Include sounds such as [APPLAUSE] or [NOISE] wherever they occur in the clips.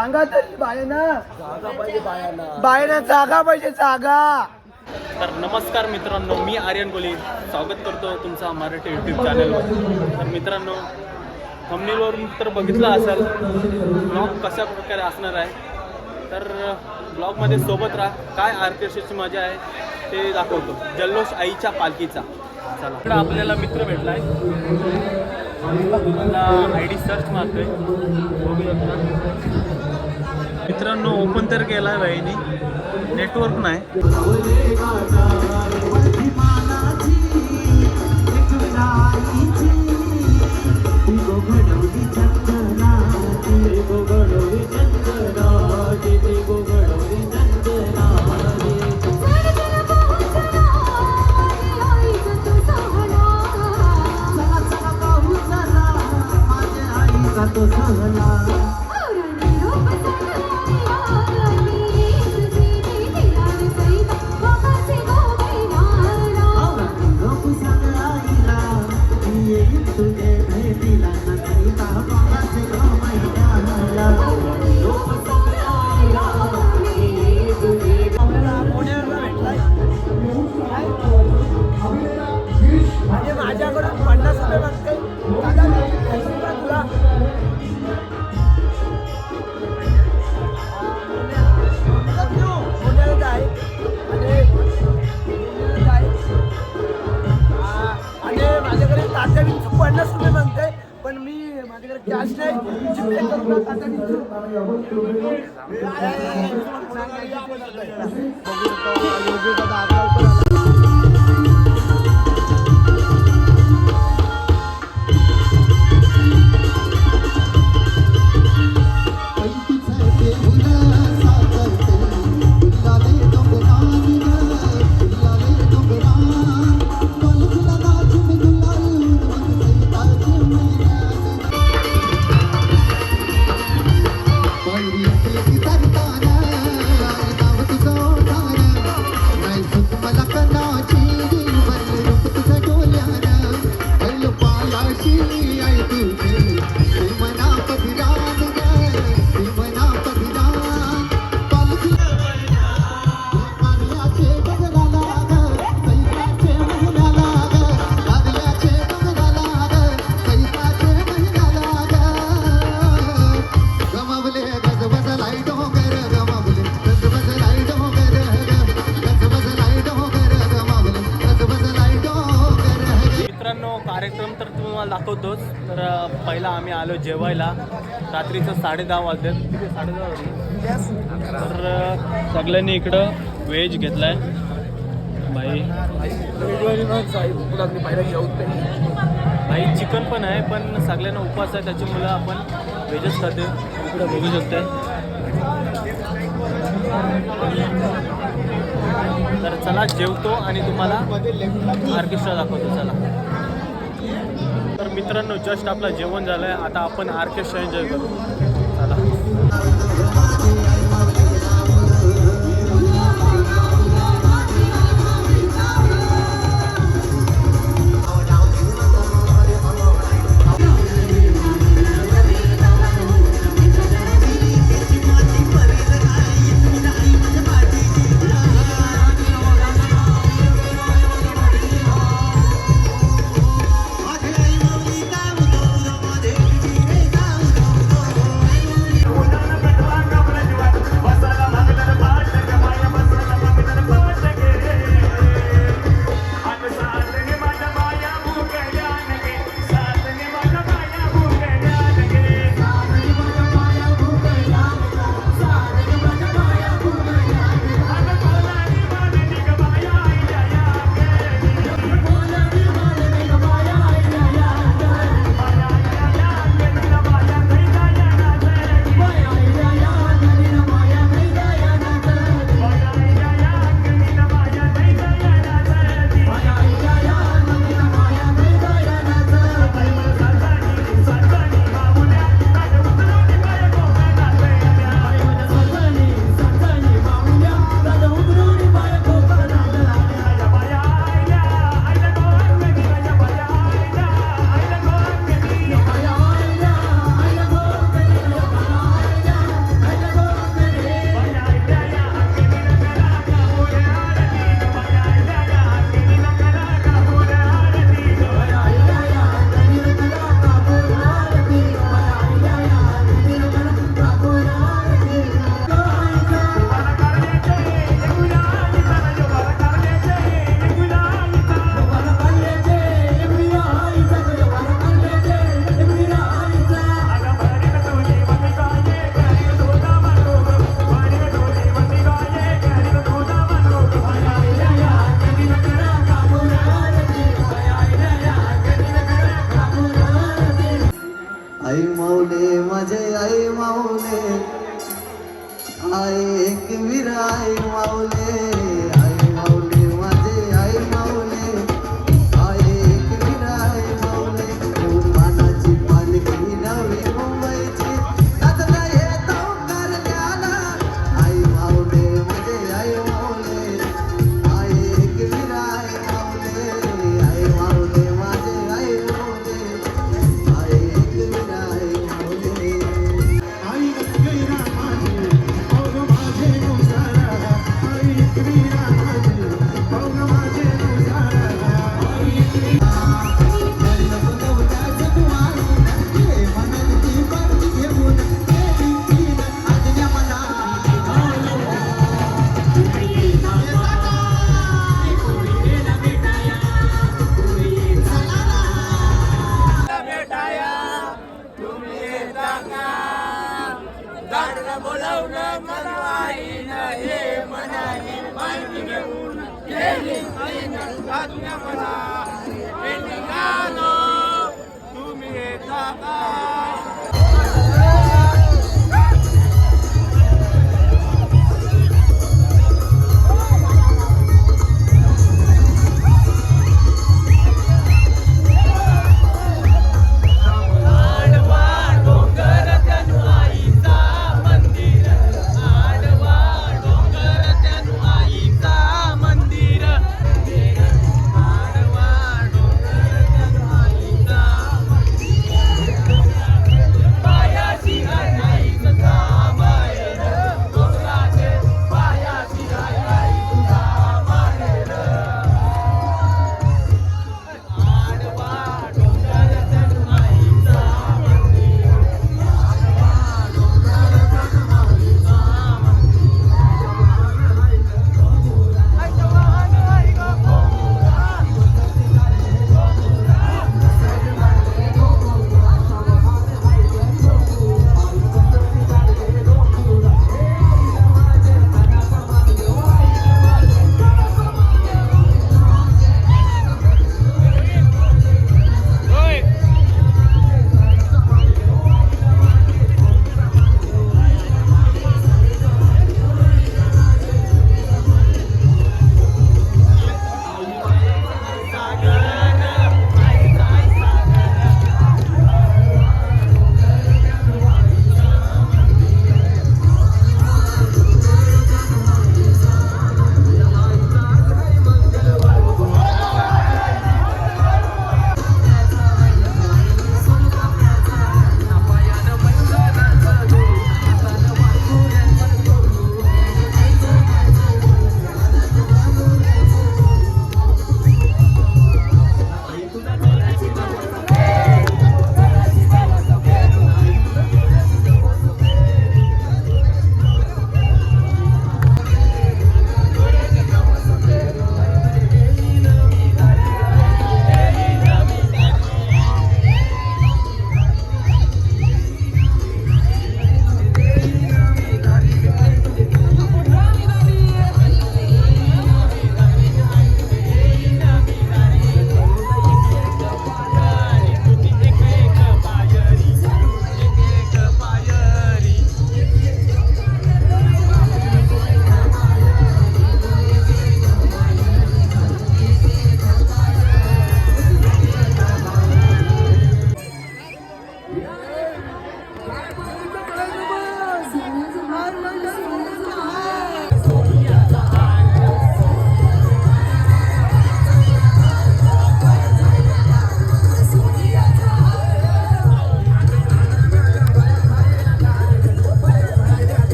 सांगा तरी बायना. बायना. जागा पाहिजे जागा. तर नमस्कार मित्रांनो मी आर्यन कोली स्वागत करतो तुमचा मराठी यूट्यूब चॅनलवर तर मित्रांनो थंबनेलवरून तर बघितलं असाल ब्लॉग कशा प्रकारे असणार आहे. तर ब्लॉगमध्ये सोबत राहा. काय ऑर्केस्ट्राची मजा आहे ते दाखवतो. जल्लोष आईच्या पालखीचा. चला. आपल्याला मित्र भेटला आहे आय डी सर्च मारतोय. बघू शकता मित्रांनो ओपन तर केला आहे नेटवर्क नाही. 我听懂？माझ्याकडे कॅश नाही जिपे करून ना तातडीचं रात्रीचं साडे दहा वाजतात किती? साडे दहा वाजले. तर सगळ्यांनी इकडं व्हेज घेतलाय. भाई भाई चिकन पण आहे पण सगळ्यांना उपवास आहे त्याच्यामुळं आपण व्हेजच खाते इकडं बघू शकते तर चला जेवतो आणि तुम्हाला ऑर्केस्ट्रा दाखवतो चला. तर मित्रांनो जस्ट आपलं जेवण झालं आहे आता आपण ऑर्केस्ट्रा एन्जॉय करू. चला.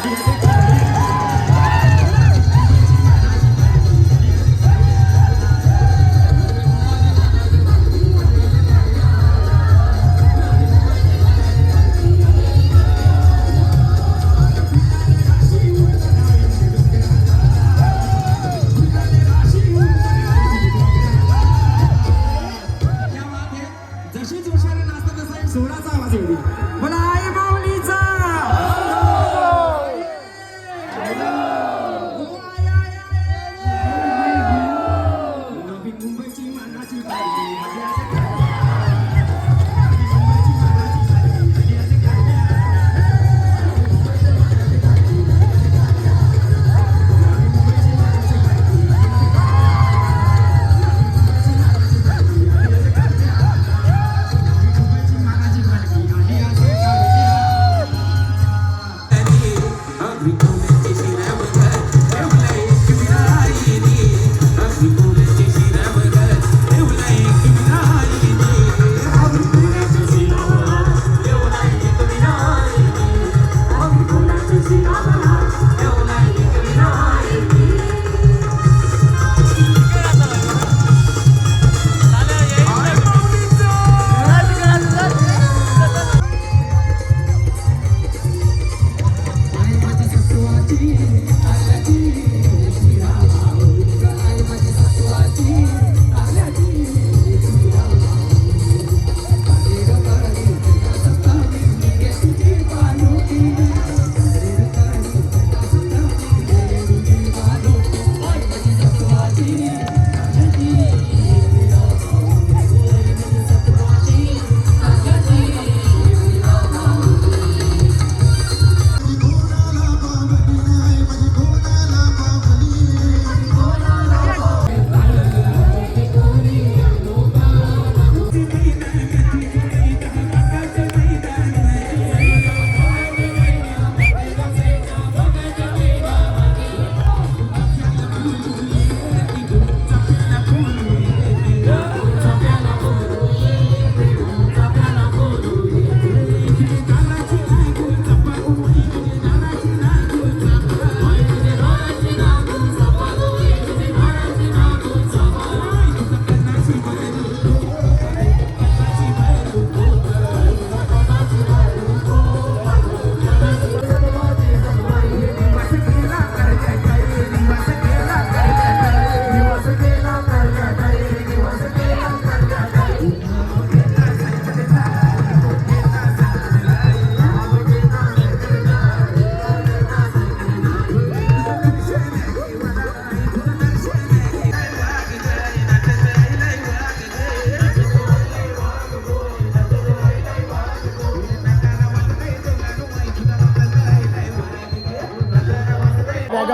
Thank you.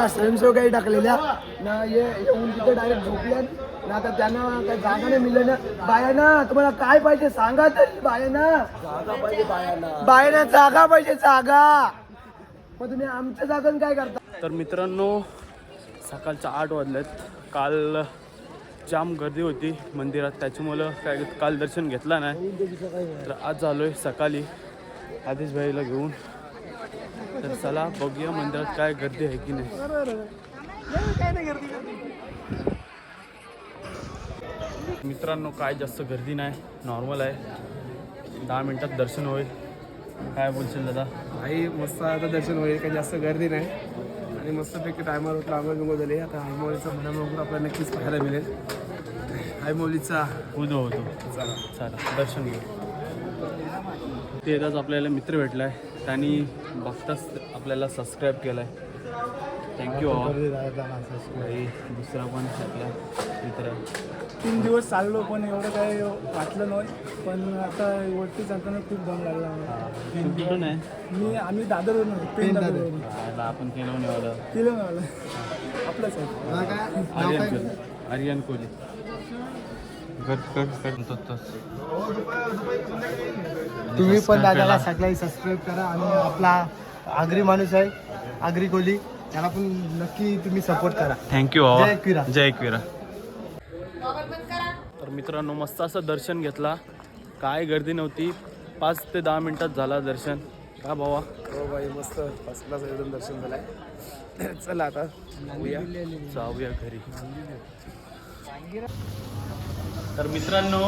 स्वयंसेवकाही टाकलेल्या ना ये येऊन तिथे डायरेक्ट झोपल्या ना आता त्यांना काही जागा नाही मिळलं ना. बायांना तुम्हाला काय पाहिजे सांगा तरी बायांना. जागा पाहिजे बायांना. बायांना जागा पाहिजे जागा. मग तुम्ही आमच्या जागेत काय करता? तर मित्रांनो सकाळच्या आठ वाजलेत. काल जाम गर्दी होती मंदिरात. त्याच्यामुळं काय काल दर्शन घेतला नाही. तर आज झालो आहे सकाळी. आदेश भाईला घेऊन. तर चला बघूया मंदिरात काय गर्दी आहे की नाही. मित्रांनो काय जास्त गर्दी नाही. नॉर्मल आहे. दहा मिनटात दर्शन होईल. काय बोलशील दादा? आई मस्त आता दर्शन होईल. काही जास्त गर्दी नाही. आणि मस्तपैकी टायमावर उठला. आंघोळ बिंघोळ झाली. आता आईमौलीचा म्हणा आपल्याला नक्कीच पाहायला मिळेल. आईमौलीचा उदो होतो. चला. चला दर्शन घेऊ. ते आपल्याला मित्र भेटलाय. त्यांनी बघताच आपल्याला सबस्क्राईब केलाय. थँक्यू भाई दुसरा पण आपला मित्र. तीन दिवस चाललो पण एवढं काही वाटलं नाही. पण आता वरती जाताना खूप दम लागला आहे? मी आम्ही दादरवरून पेन दादरवरून आता आपण केलं नाही केलं ना मला आपलंच आहे आर्यन कोहली कर कर. कर तुम्ही पण दादाला सगळ्याही सबस्क्राईब करा आणि आपला आगरी माणूस आहे आगरी कोली. त्याला पण नक्की तुम्ही सपोर्ट करा. थँक्यू जय एकविरा. जय एकविरा. तर मित्रांनो मस्त असं दर्शन घेतला. काय गर्दी नव्हती. पाच ते दहा मिनिटात झाला दर्शन. का भावा? हो बाई मस्त. फर्स्ट क्लास एकदम दर्शन झालंय. [COUGHS] चला आता जाऊया जाऊया घरी. तर मित्रांनो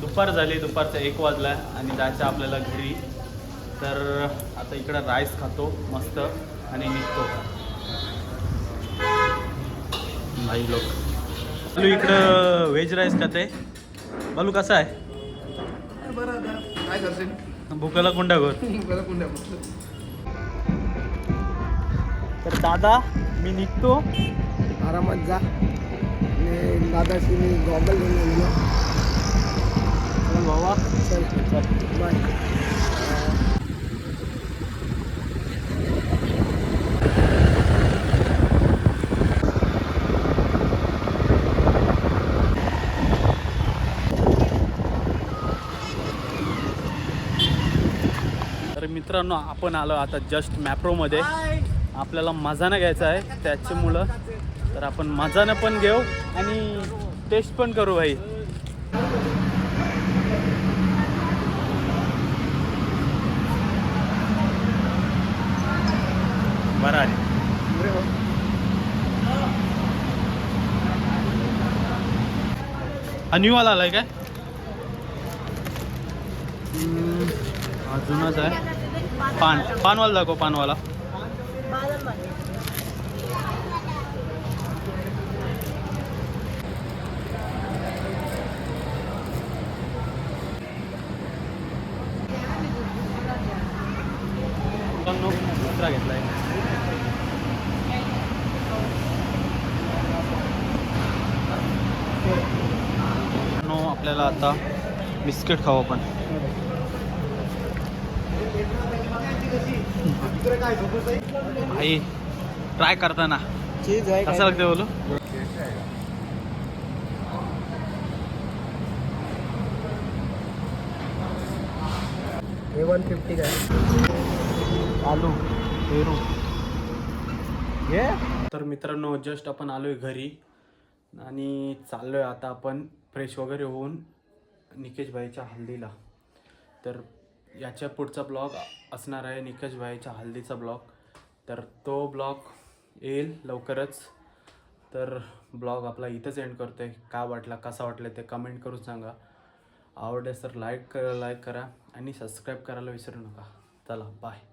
दुपार झाली दुपारचा एक वाजला आणि जायचं आपल्याला घरी. तर आता इकडं राईस खातो मस्त आणि निघतो. भाई लोक. बालू इकडं व्हेज राईस खाते. बालू कसा आहे? बरं काय करशील? भुकाला कुंडा [LAUGHS] कुंड्या तर दादा मी निघतो. आरामात जा. दादाशी मी गॉगल घेऊन चल भावा चल बाय तर मित्रांनो आपण आलो आता जस्ट मॅप्रोमध्ये आपल्याला मजानं घ्यायचा आहे त्याच्यामुळं. तर आपण मजानं पण घेऊ. आणि टेस्ट पण करू भाई. बरं आहे न्यू वाला आलाय काय? अजूनच आहे. पान पानवाला दाखव पानवाला मित्रांनो, दुसरा घेतलाय नो आपल्याला आता बिस्किट खाऊ आपण. भाई ट्राय करताना. कसं लागते बोलू? हे वन फिफ्टी काय आलू पेरू. ये? तर मित्रांनो जस्ट आपण आलोय घरी आणि चाललोय आता आपण फ्रेश वगैरे होऊन निकेशबाईच्या हल्दीला. तर याच्या पुढचा ब्लॉग असणार आहे निकेशबाईच्या हल्दीचा ब्लॉग. तर तो ब्लॉग येईल लवकरच. तर ब्लॉग आपला इथंच एंड करतोय. काय वाटला कसा वाटलं ते कमेंट करून सांगा. आवडल्यास तर लाईक करा लाईक करा आणि सबस्क्राईब करायला विसरू नका. चला बाय